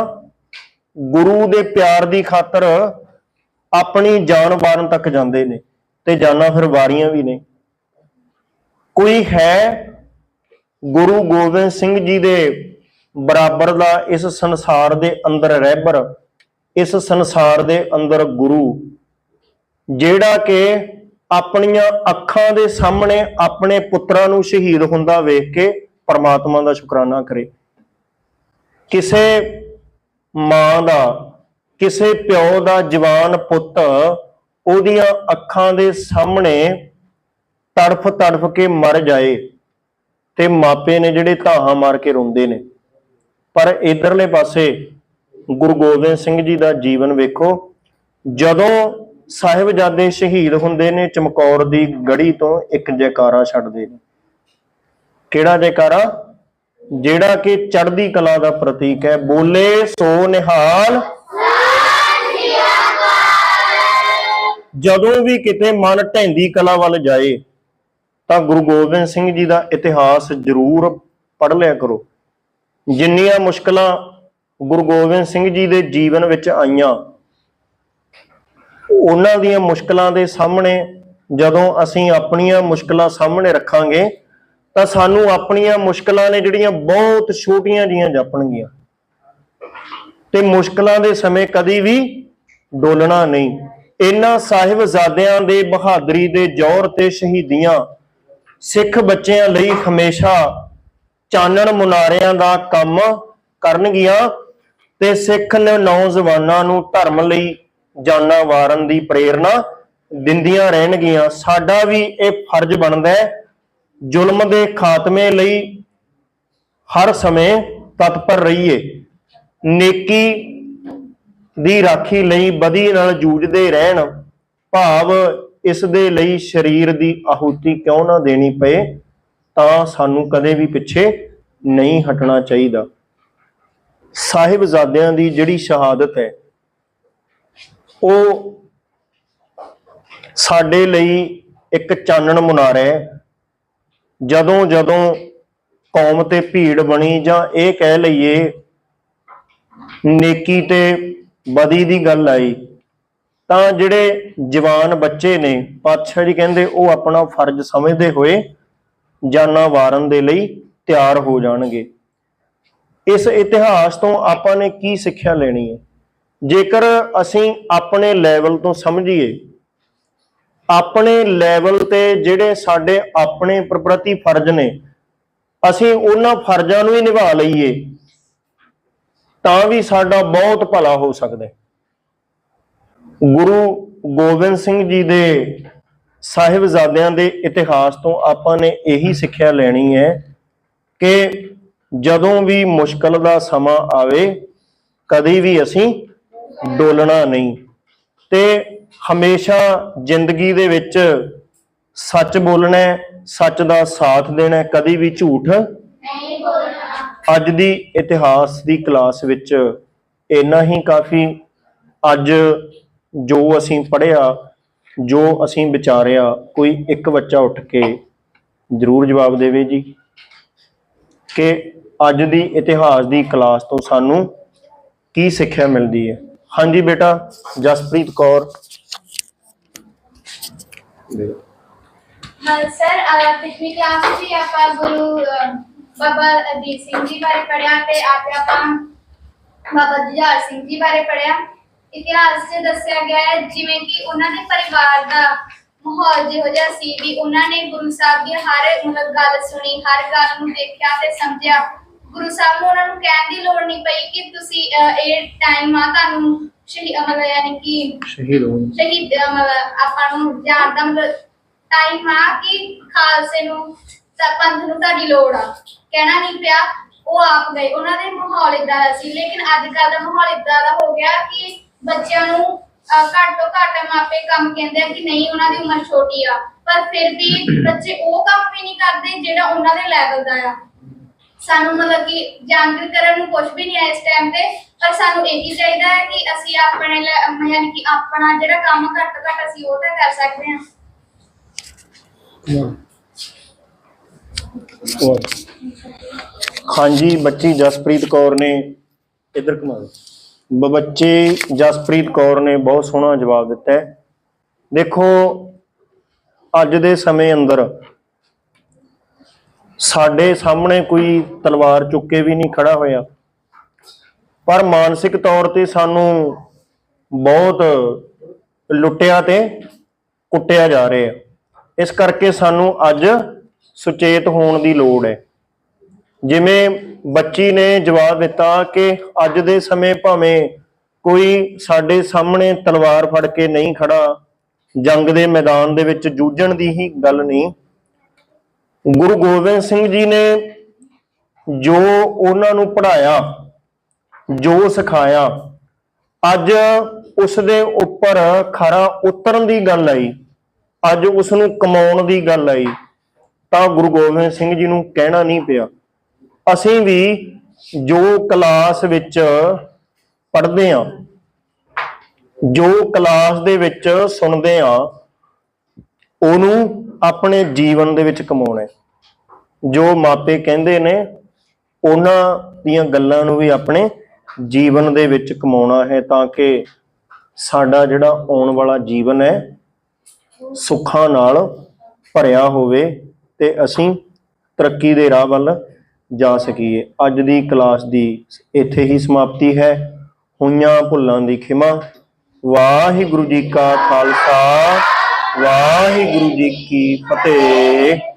ਗੁਰੂ ਦੇ ਪਿਆਰ ਦੀ ਖਾਤਰ ਆਪਣੀ ਜਾਨ ਵਾਰਨ ਤੱਕ ਜਾਂਦੇ ਨੇ ਤੇ ਜਾਨਾਂ ਫਿਰ ਵਾਰੀਆਂ ਵੀ ਨੇ। ਕੋਈ ਹੈ ਗੁਰੂ ਗੋਬਿੰਦ ਸਿੰਘ ਜੀ ਦੇ ਬਰਾਬਰ ਦਾ ਇਸ ਸੰਸਾਰ ਦੇ ਅੰਦਰ ਰਹਿਬਰ, ਇਸ ਸੰਸਾਰ ਦੇ ਅੰਦਰ ਗੁਰੂ। ਜਿਹੜਾ ਕਿ ਆਪਣੀਆਂ ਅੱਖਾਂ ਦੇ ਸਾਹਮਣੇ ਆਪਣੇ ਪੁੱਤਰਾਂ ਨੂੰ ਸ਼ਹੀਦ ਹੁੰਦਾ ਵੇਖ ਕੇ ਪਰਮਾਤਮਾ ਦਾ ਸ਼ੁਕਰਾਨਾ ਕਰੇ। ਕਿਸੇ ਮਾਂ ਦਾ, ਕਿਸੇ ਪਿਓ ਦਾ ਜਵਾਨ ਪੁੱਤ ਉਹਦੀਆਂ ਅੱਖਾਂ ਦੇ ਸਾਹਮਣੇ ਤੜਫ ਤੜਫ ਕੇ ਮਰ ਜਾਏ ਤੇ ਮਾਪੇ ਨੇ ਜਿਹੜੇ ਧਾਹਾਂ ਮਾਰ ਕੇ ਰੋਂਦੇ ਨੇ। ਪਰ ਇਧਰਲੇ ਪਾਸੇ ਗੁਰੂ ਗੋਬਿੰਦ ਸਿੰਘ ਜੀ ਦਾ ਜੀਵਨ ਵੇਖੋ, ਜਦੋਂ ਸਾਹਿਬਜ਼ਾਦੇ ਸ਼ਹੀਦ ਹੁੰਦੇ ਨੇ, ਚਮਕੌਰ ਦੀ ਗੜੀ ਤੋਂ ਇੱਕ ਜੈਕਾਰਾ ਛੱਡਦੇ ਨੇ। ਕਿਹੜਾ ਜੈਕਾਰਾ? ਜਿਹੜਾ ਕਿ ਚੜ੍ਹਦੀ ਕਲਾ ਦਾ ਪ੍ਰਤੀਕ ਹੈ। ਬੋਲੇ ਸੋ ਨਿਹਾਲ। ਜਦੋਂ ਵੀ ਕਿਤੇ ਮਨ ਢੈਂਦੀ ਕਲਾ ਵੱਲ ਜਾਏ, ਤਾਂ ਗੁਰੂ ਗੋਬਿੰਦ ਸਿੰਘ ਜੀ ਦਾ ਇਤਿਹਾਸ ਜ਼ਰੂਰ ਪੜ੍ਹ ਲਿਆ ਕਰੋ। ਜਿੰਨੀਆਂ ਮੁਸ਼ਕਲਾਂ ਗੁਰੂ ਗੋਬਿੰਦ ਸਿੰਘ ਜੀ ਦੇ ਜੀਵਨ ਵਿੱਚ ਆਈਆਂ, ਉਹਨਾਂ ਦੀਆਂ ਮੁਸ਼ਕਲਾਂ ਦੇ ਸਾਹਮਣੇ ਜਦੋਂ ਅਸੀਂ ਆਪਣੀਆਂ ਮੁਸ਼ਕਲਾਂ ਸਾਹਮਣੇ ਰੱਖਾਂਗੇ, ਤਾਂ ਸਾਨੂੰ ਆਪਣੀਆਂ ਮੁਸ਼ਕਲਾਂ ਨੇ ਜਿਹੜੀਆਂ ਬਹੁਤ ਛੋਟੀਆਂ ਜੀਆਂ ਜਾਪਣਗੀਆਂ। ਤੇ ਮੁਸ਼ਕਲਾਂ ਦੇ ਸਮੇਂ ਕਦੀ ਵੀ ਡੋਲਣਾ ਨਹੀਂ। ਇਹਨਾਂ ਸਾਹਿਬਜ਼ਾਦਿਆਂ ਦੇ ਬਹਾਦਰੀ ਦੇ ਜ਼ੋਰ ਤੇ ਸ਼ਹੀਦੀਆਂ ਸਿੱਖ ਬੱਚਿਆਂ ਲਈ ਹਮੇਸ਼ਾ ਚਾਨਣ ਮੁਨਾਰਿਆਂ ਦਾ ਕੰਮ ਕਰਨਗੀਆਂ ਤੇ ਸਿੱਖ ਨੌਜਵਾਨਾਂ ਨੂੰ ਧਰਮ ਲਈ ਜਾਨਾਂ ਵਾਰਨ ਦੀ ਪ੍ਰੇਰਣਾ ਦਿੰਦੀਆਂ ਰਹਿਣਗੀਆਂ। ਸਾਡਾ ਵੀ ਇਹ ਫਰਜ਼ ਬਣਦਾ ਹੈ। ਜ਼ੁਲਮ ਦੇ ਖਾਤਮੇ ਲਈ ਹਰ ਸਮੇਂ ਤਤਪਰ ਰਹੀਏ। ਨੇਕੀ ਦੀ ਰਾਖੀ ਲਈ ਬਦੀ ਨਾਲ ਜੂਝਦੇ ਰਹਿਣ। ਭਾਵ ਇਸ ਦੇ ਲਈ ਸਰੀਰ ਦੀ ਆਹੂਤੀ ਕਿਉਂ ਨਾ ਦੇਣੀ ਪਏ? ਤਾਂ ਸਾਨੂੰ ਕਦੇ ਵੀ ਪਿੱਛੇ ਨਹੀਂ ਹਟਣਾ ਚਾਹੀਦਾ। ਸਾਹਿਬਜ਼ਾਦਿਆਂ ਦੀ ਜਿਹੜੀ ਸ਼ਹਾਦਤ ਹੈ, ਉਹ ਸਾਡੇ ਲਈ ਇੱਕ ਚਾਨਣ ਮੁਨਾਰਾ ਹੈ। ਜਦੋਂ ਜਦੋਂ ਕੌਮ ਤੇ ਭੀੜ ਬਣੀ ਜਾਂ ਇਹ ਕਹਿ ਲਈਏ, ਨੇਕੀ ਤੇ ਬਦੀ ਦੀ ਗੱਲ ਆਈ, ਤਾਂ ਜਿਹੜੇ ਜਵਾਨ ਬੱਚੇ ਨੇ, ਪਾਤਸ਼ਾਹ ਜੀ ਕਹਿੰਦੇ ਉਹ ਆਪਣਾ ਫਰਜ਼ ਸਮਝਦੇ ਹੋਏ ਜਾਨਾਂ ਵਾਰਨ ਦੇ ਲਈ ਤਿਆਰ ਹੋ ਜਾਣਗੇ। ਇਸ ਇਤਿਹਾਸ ਤੋਂ ਆਪਾਂ ਨੇ ਕੀ ਸਿੱਖਿਆ ਲੈਣੀ ਹੈ? ਜੇਕਰ ਅਸੀਂ ਆਪਣੇ ਲੈਵਲ ਤੋਂ ਸਮਝੀਏ, ਆਪਣੇ ਲੈਵਲ ਤੇ ਜਿਹੜੇ ਸਾਡੇ ਆਪਣੇ ਪ੍ਰਤੀ ਫਰਜ਼ ਨੇ, ਅਸੀਂ ਉਹਨਾਂ ਫਰਜ਼ਾਂ ਨੂੰ ਹੀ ਨਿਭਾ ਲਈਏ, ਤਾਂ ਵੀ ਸਾਡਾ ਬਹੁਤ ਭਲਾ ਹੋ ਸਕਦਾ ਗੁਰੂ ਗੋਬਿੰਦ ਸਿੰਘ ਜੀ ਦੇ ਸਾਹਿਬਜ਼ਾਦਿਆਂ ਦੇ ਇਤਿਹਾਸ ਤੋਂ ਆਪਾਂ ਨੇ ਇਹੀ ਸਿੱਖਿਆ ਲੈਣੀ ਹੈ ਕਿ ਜਦੋਂ ਵੀ ਮੁਸ਼ਕਲ ਦਾ ਸਮਾਂ ਆਵੇ ਕਦੀ ਵੀ ਅਸੀਂ ਡੋਲਣਾ ਨਹੀਂ। ਤੇ ਹਮੇਸ਼ਾ ਜ਼ਿੰਦਗੀ ਦੇ ਵਿੱਚ ਸੱਚ ਬੋਲਣਾ ਹੈ, ਸੱਚ ਦਾ ਸਾਥ ਦੇਣਾ ਕਦੀ ਵੀ ਝੂਠ ਨਹੀਂ ਬੋਲਣਾ। ਅੱਜ ਦੀ ਇਤਿਹਾਸ ਦੀ ਕਲਾਸ ਵਿੱਚ ਇੰਨਾ ਹੀ ਕਾਫੀ ਅੱਜ ਜੋ ਅਸੀਂ ਪੜ੍ਹਿਆ ਜੋ ਅਸੀਂ ਵਿਚਾਰਿਆ ਕੋਈ ਇੱਕ ਬੱਚਾ ਉੱਠ ਕੇ ਜ਼ਰੂਰ ਜਵਾਬ ਦੇਵੇ ਜੀ ਕਿ ਅੱਜ ਦੀ ਇਤਿਹਾਸ ਦੀ ਕਲਾਸ ਤੋਂ ਸਾਨੂੰ ਕੀ ਸਿੱਖਿਆ ਮਿਲਦੀ ਹੈ। ਹਾਂਜੀ ਬੇਟਾ ਜਸਪ੍ਰੀਤ ਕੌਰ। ਹਾਂ ਸਰ ਅਹ ਪਿਛਲੀ ਕਲਾਸ ਵਿੱਚ ਹੀ ਆਪਾਂ ਗੁਰੂ ਅਹ, ਬਾਬਾ ਅਜੀਤ ਸਿੰਘ ਜੀ ਬਾਰੇ ਪੜਿਆ ਤੇ ਅੱਜ ਆਪਾਂ ਬਾਬਾ ਜੁਝਾਰ ਸਿੰਘ ਜੀ ਬਾਰੇ ਪੜਿਆ ਇਤਿਹਾਸ 'ਚ ਦੱਸਿਆ ਗਿਆ ਹੈ ਜਿਵੇਂ ਕਿ ਉਹਨਾਂ ਦੇ ਪਰਿਵਾਰ ਦਾ ਮਾਹੌਲ ਜਿਹੋ ਜਿਹਾ ਸੀ ਵੀ ਉਹਨਾਂ ਨੇ ਗੁਰੂ ਸਾਹਿਬ ਦੀ ਹਰ ਮਤਲਬ ਗੱਲ ਸੁਣੀ ਹਰ ਗੱਲ ਨੂੰ ਦੇਖਿਆ ਤੇ ਸਮਝਿਆ। ਗੁਰੂ ਸਾਹਿਬ ਨੂੰ ਉਹਨਾਂ ਨੂੰ ਕਹਿਣ ਦੀ ਲੋੜ ਨਹੀਂ ਪਈ ਕਿ ਤੁਸੀਂ ਅਹ, ਇਹ ਟਾਈਮ ਆ ਤੁਹਾਨੂੰ ਸ਼ਹੀ ਅਹ, ਮਤਲਬ ਯਾਨੀ ਕਿ ਸ਼ਹੀਦ ਹੋ ਸ਼ਹੀਦ ਅਹ ਮਤਲਬ ਆਪਾਂ ਨੂੰ ਜਾਣ ਦਾ ਮਤਲਬ ਟਾਈਮ ਆ ਕਿ ਖਾਲਸੇ ਨੂੰ ਤਾਂ ਪੰਥ ਨੂੰ ਤੁਹਾਡੀ ਲੋੜ ਆ। ਕਹਿਣਾ ਨਹੀਂ ਪਿਆ ਉਹ ਆਪ ਗਏ। ਉਹਨਾਂ ਦੇ ਮਾਹੌਲ ਇਦਾਂ ਦਾ ਸੀ। ਲੇਕਿਨ ਅੱਜ ਕੱਲ ਦਾ ਮਾਹੌਲ ਇਦਾਂ ਦਾ ਹੋ ਗਿਆ ਕਿ ਬੱਚਿਆਂ ਨੂੰ ਅਹ, ਘੱਟ ਤੋਂ ਘੱਟ ਮਾਪੇ ਕੰਮ ਕਹਿੰਦੇ ਆ ਕਿ ਨਹੀਂ ਉਹਨਾਂ ਦੀ ਉਮਰ ਛੋਟੀ ਆ। ਪਰ ਫਿਰ ਵੀ ਬੱਚੇ ਉਹ ਕੰਮ ਵੀ ਨਹੀਂ ਕਰਦੇ ਜਿਹੜਾ ਉਹਨਾਂ ਦੇ ਲੈਵਲ ਦਾ ਆ। ਸਾਨੂੰ ਮਤਲਬ ਕਿ ਜਾਣਕਾਰੀ ਕਰਨ ਨੂੰ ਕੁਝ ਵੀ ਨਹੀਂ ਹੈ ਇਸ ਟਾਈਮ ਤੇ ਪਰ ਸਾਨੂੰ ਇਹ ਹੀ ਚਾਹੀਦਾ ਹੈ ਕਿ ਅਸੀਂ ਆਪਣੇ ਯਾਨੀ ਕਿ ਆਪਣਾ ਜਿਹੜਾ ਕੰਮ ਘੱਟ ਤੋਂ ਘੱਟ ਅਸੀਂ ਉਹ ਤਾਂ ਕਰ ਸਕਦੇ ਹਾਂ। ਹਾਂਜੀ ਬੱਚੀ ਜਸਪ੍ਰੀਤ ਕੌਰ ਨੇ ਇਧਰ ਕਮਾਲ ਬੱਚੇ ਜਸਪ੍ਰੀਤ ਕੌਰ ਨੇ ਬਹੁਤ ਸੋਹਣਾ ਜਵਾਬ ਦਿੱਤਾ ਹੈ। ਦੇਖੋ, ਅੱਜ ਦੇ ਸਮੇਂ ਅੰਦਰ ਸਾਡੇ ਸਾਹਮਣੇ ਕੋਈ ਤਲਵਾਰ ਚੁੱਕੇ ਵੀ ਨਹੀਂ ਖੜਾ ਹੋਇਆ। ਪਰ ਮਾਨਸਿਕ ਤੌਰ ਤੇ ਸਾਨੂੰ ਬਹੁਤ ਲੁੱਟਿਆ ਤੇ ਕੁੱਟਿਆ ਜਾ ਰਿਹਾ। ਇਸ ਕਰਕੇ ਸਾਨੂੰ ਅੱਜ ਸੁਚੇਤ ਹੋਣ ਦੀ ਲੋੜ ਹੈ। ਜਿਵੇਂ ਬੱਚੀ ਨੇ ਜਵਾਬ ਦਿੱਤਾ ਕਿ ਅੱਜ ਦੇ ਸਮੇਂ ਭਾਵੇਂ ਕੋਈ ਸਾਡੇ ਸਾਹਮਣੇ ਤਲਵਾਰ ਫੜ ਕੇ ਨਹੀਂ ਖੜਾ, ਜੰਗ ਦੇ ਮੈਦਾਨ ਦੇ ਵਿੱਚ ਜੂਝਣ ਦੀ ਹੀ ਗੱਲ ਨਹੀਂ। ਗੁਰੂ ਗੋਬਿੰਦ ਸਿੰਘ ਜੀ ਨੇ ਜੋ ਉਹਨਾਂ ਨੂੰ ਪੜਾਇਆ ਜੋ ਸਿਖਾਇਆ, ਅੱਜ ਉਸ ਦੇ ਉੱਪਰ ਖਰਾ ਉਤਰਨ ਦੀ ਗੱਲ ਆਈ, ਅੱਜ ਉਸ ਨੂੰ ਕਮਾਉਣ ਦੀ ਗੱਲ ਆਈ, ਤਾਂ ਗੁਰੂ ਗੋਬਿੰਦ ਸਿੰਘ ਜੀ ਨੂੰ ਕਹਿਣਾ ਨਹੀਂ ਪਿਆ। ਅਸੀਂ ਵੀ ਜੋ ਕਲਾਸ ਵਿੱਚ ਪੜ੍ਹਦੇ ਹਾਂ, ਜੋ ਕਲਾਸ ਦੇ ਵਿੱਚ ਸੁਣਦੇ ਹਾਂ, ਉਹਨੂੰ ਆਪਣੇ ਜੀਵਨ ਦੇ ਵਿੱਚ ਕਮਾਉਣਾ ਜੋ ਮਾਪੇ ਕਹਿੰਦੇ ਨੇ, ਉਹਨਾਂ ਦੀਆਂ ਗੱਲਾਂ ਨੂੰ ਵੀ ਆਪਣੇ ਜੀਵਨ ਦੇ ਵਿੱਚ ਕਮਾਉਣਾ ਹੈ ਤਾਂ ਕਿ ਸਾਡਾ ਜਿਹੜਾ ਆਉਣ ਵਾਲਾ ਜੀਵਨ ਹੈ, ਸੁੱਖਾਂ ਨਾਲ ਭਰਿਆ ਹੋਵੇ ਤੇ ਅਸੀਂ ਤਰੱਕੀ ਦੇ ਰਾਹ ਵੱਲ ਜਾ ਸਕੀਏ। ਅੱਜ ਦੀ ਕਲਾਸ ਦੀ ਇੱਥੇ ਹੀ ਸਮਾਪਤੀ ਹੈ। ਹੋਈਆਂ ਭੁੱਲਾਂ ਦੀ ਖਿਮਾ। ਵਾਹਿਗੁਰੂ ਜੀ ਕਾ ਖਾਲਸਾ। ਵਾਹਿਗੁਰੂ ਜੀ ਕੀ ਫਤਿਹ।